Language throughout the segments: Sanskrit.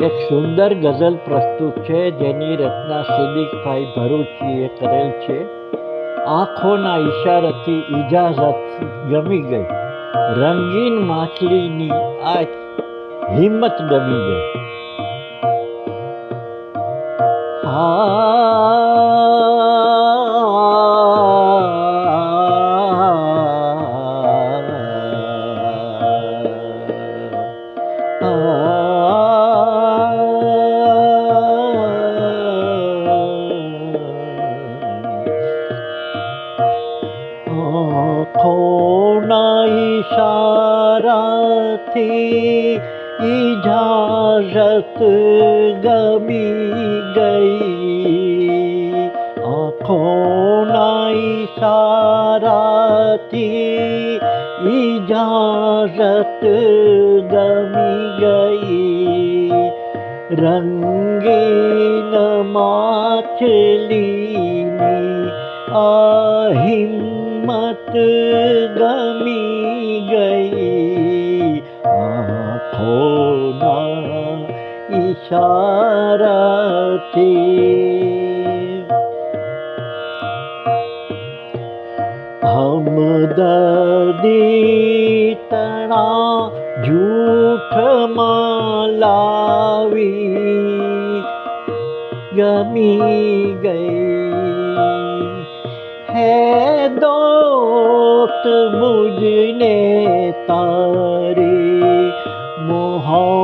એક સુંદર ગઝલ પ્રસ્તુત છે, જેની રચના સિદ્દીકભાઈ ભરૂચીએ કરેલ છે. આંખોના ઈશારથી ઇજાઝત ગમી ગઈ. રંગીન માછલીની આ હિંમત ગમી ગઈ. આંખોના थी इजाजत गमी गै अखो सारा थी इजाजत गमी गई। रंगीन माछली में गै गमी ইশারাতে हमददी तणा झूठ मालावी गमी गई है दोस्त मुझने तारे मोहन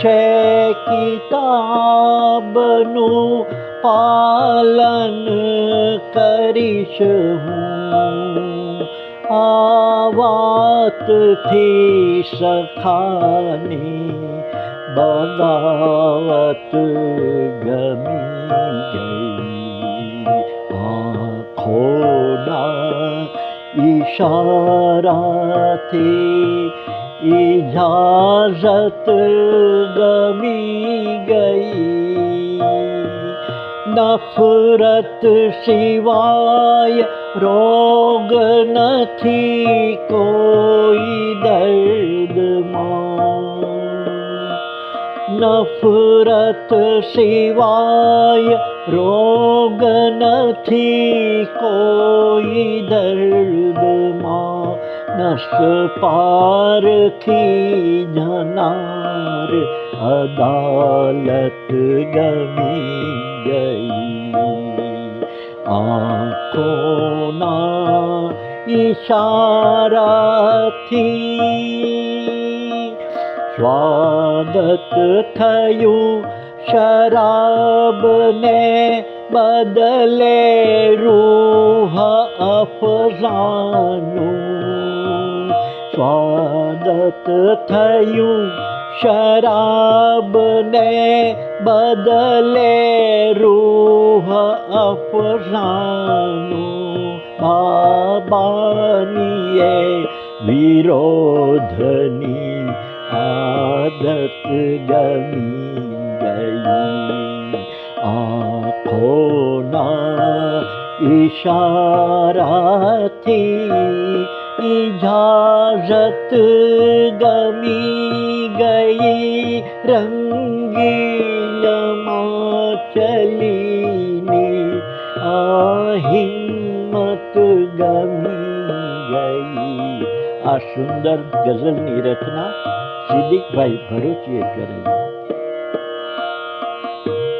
छिताबनु पालन करिष आवात थी सखानी बगावत गमी गई। गम इशारा थी इजत गी गै नफ़रत शिवाय थी कोई दर्द नफरत मा रोग न थी कोई दर्द नश पारखी जनार अदालत गमी गई। आँखों इशारा थी। स्वागत ईशार शराब ने बदले रूह अफजानू। સ્વાગત થયું. શરાબને બદલે રૂહ અફઝાનું બાબાનીએ વિરોધની આદત ગમી ઈશારાથી ઇજાઝત ગમી ગઈ રંગીન માચલીની આ હિંમત ગમી ગઈ આ સુંદર ગઝલની રચના સિદ્દીકભાઈ ભરૂચીએ કરેલી